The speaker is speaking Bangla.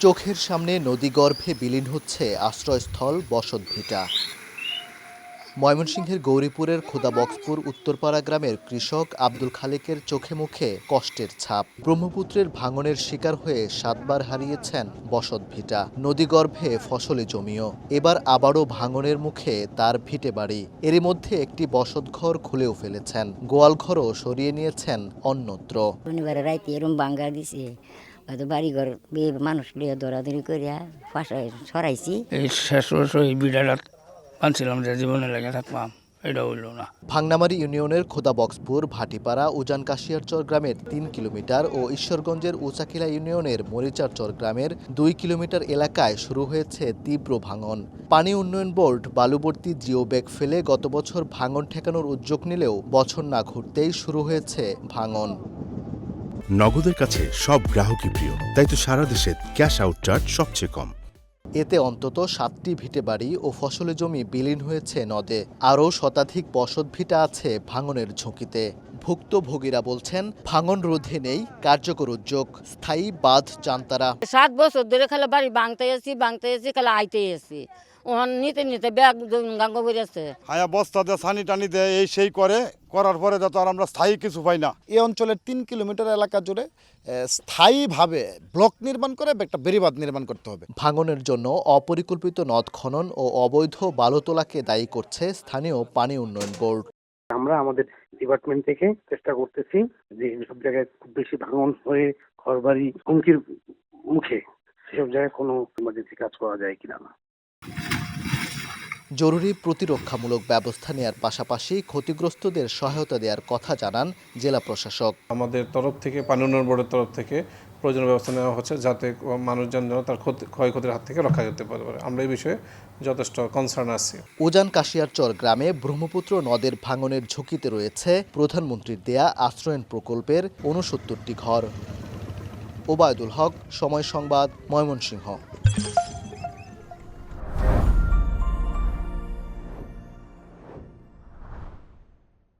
চোখের সামনে নদীগর্ভে বিলীন হচ্ছে আশ্রয়স্থল বসতভিটা। ময়মনসিংহের গৌরীপুরের খোদাবক্সপুর উত্তরপাড়া গ্রামের কৃষক আব্দুল খালেকের চোখে মুখে কষ্টের ছাপ। ব্রহ্মপুত্রের ভাঙনের শিকার হয়ে সাতবার হারিয়েছেন বসতভিটা নদীগর্ভে ফসলি জমিও। এবার আবারও ভাঙনের মুখে তার ভিটে বাড়ি। এরই মধ্যে একটি বসত ঘর খুলেও ফেলেছেন। গোয়ালঘরও সরিয়ে নিয়েছেন অন্যত্র। দিছে। হয়তো বাড়িঘর মানুষ লিয়ে দৌড়াদৌড়ি করিয়া ফাঁসায় সরাইছি। এই শেষ এই আনছিলাম যে জীবনে লেগে থাকবাম এটা হইল না। ভাংনামারি ইউনিয়নের খোদাবক্সপুর ভাটিপাড়া উজান কাশিয়ারচর গ্রামের তিন কিলোমিটার ও ঈশ্বরগঞ্জের উচাকিলা ইউনিয়নের মরিচারচর গ্রামের দুই কিলোমিটার এলাকায় শুরু হয়েছে তীব্র ভাঙন। পানি উন্নয়ন বোর্ড বালুবর্তী জিও ব্যাগ ফেলে গত বছর ভাঙন ঠেকানোর উদ্যোগ নিলেও বছর না ঘুরতেই শুরু হয়েছে ভাঙন। নগদের কাছে সব গ্রাহকই প্রিয় তাই তো সারা দেশে ক্যাশ আউট চার্জ সবচেয়ে কম। এতে অন্তত সাতটি ভিটে বাড়ি ও ফসলের জমি বিলীন হয়েছে নদে। আরও শতাধিক বসত ভিটা আছে ভাঙনের ঝুঁকিতে। ভুক্তভোগীরা বলছেন ভাঙন রোধে নেই কার্যকর উদ্যোগ। স্থায়ী বাঁধ চান তারা। সাত বছর ধরে খালে বাড়ি বাংতে আছি বাংতে আছি খালে আইতে আছি ওখান নিতে নিতে ব্যাগ গাঙ্গ হায়া বস্তা দেয় সানি টানি দেয় এই সেই করে করার পরে যাতে আর আমরা স্থায়ী কিছু পাই না। এই অঞ্চলের তিন কিলোমিটার এলাকা জুড়ে স্থায়ীভাবে ব্লক নির্মাণ করে একটা বেড়িবাঁধ নির্মাণ করতে হবে। ভাঙনের জন্য অপরিকল্পিত নদ খনন ও অবৈধ বালু তোলাকে দায়ী করছে স্থানীয় পানি উন্নয়ন বোর্ড। আমরা আমাদের ডিপার্টমেন্ট থেকে চেষ্টা করতেছি যে সব জায়গায় খুব বেশি ভাঙন হয়ে ঘরবাড়ি হুমকির মুখে সেসব জায়গায় কোনো ইমার্জেন্সি কাজ করা যায় কিনা না। জরুরি প্রতিরক্ষামূলক ব্যবস্থা নেয়ার পাশাপাশি ক্ষতিগ্রস্তদের সহায়তা দেওয়ার কথা জানান জেলা প্রশাসক। আমাদের তরফ থেকে পানি উন্নয়ন বোর্ডের তরফ থেকে প্রয়োজনীয় ব্যবস্থা নেওয়া হচ্ছে যাতে মানুষজন যেন তার ক্ষতি ক্ষয়ক্ষতির হাত থেকে রক্ষা করতে পারে। আমরা এই বিষয়ে যথেষ্ট কনসার্ন আছি। উজান কাশিয়ারচর গ্রামে ব্রহ্মপুত্র নদের ভাঙনের ঝুঁকিতে রয়েছে প্রধানমন্ত্রীর দেয়া আশ্রয়ন প্রকল্পের উনসত্তরটি ঘর। ওবায়দুল হক সময় সংবাদ ময়মনসিংহ।